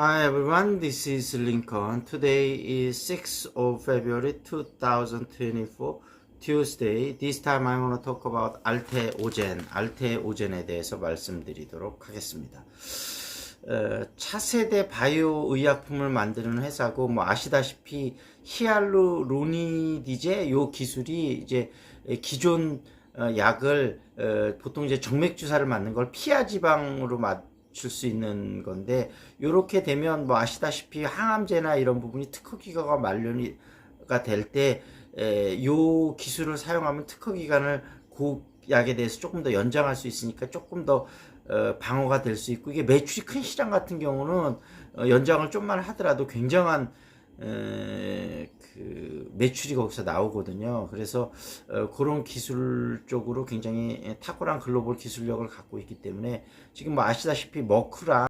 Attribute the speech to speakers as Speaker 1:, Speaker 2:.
Speaker 1: Hi everyone, this is Lincoln. Today is 6th of February 2024, Tuesday. This time I'm going to talk about 알테 오젠, 알테 오젠에 대해서 말씀드리도록 하겠습니다. 어, 차세대 바이오 의약품을 만드는 회사고 뭐 아시다시피 히알루로니디제 요 기술이 이제 기존 어, 약을 어, 보통 이제 정맥 주사를 맞는 걸 피하 지방으로 맞 출수 있는 건데 요렇게 되면 뭐 아시다시피 항암제나 이런 부분이 특허 기간가 만료가 될 때 요 기술을 사용하면 특허 기간을 그 약에 대해서 조금 더 연장할 수 있으니까 조금 더 어, 방어가 될 수 있고 이게 매출이 큰 시장 같은 경우는 어, 연장을 좀만 하더라도 굉장한 에, 그 매출이 거기서 나오거든요. 그래서 어, 그런 기술 쪽으로 굉장히 탁월한 글로벌 기술력을 갖고 있기 때문에 지금 뭐 아시다시피 머크랑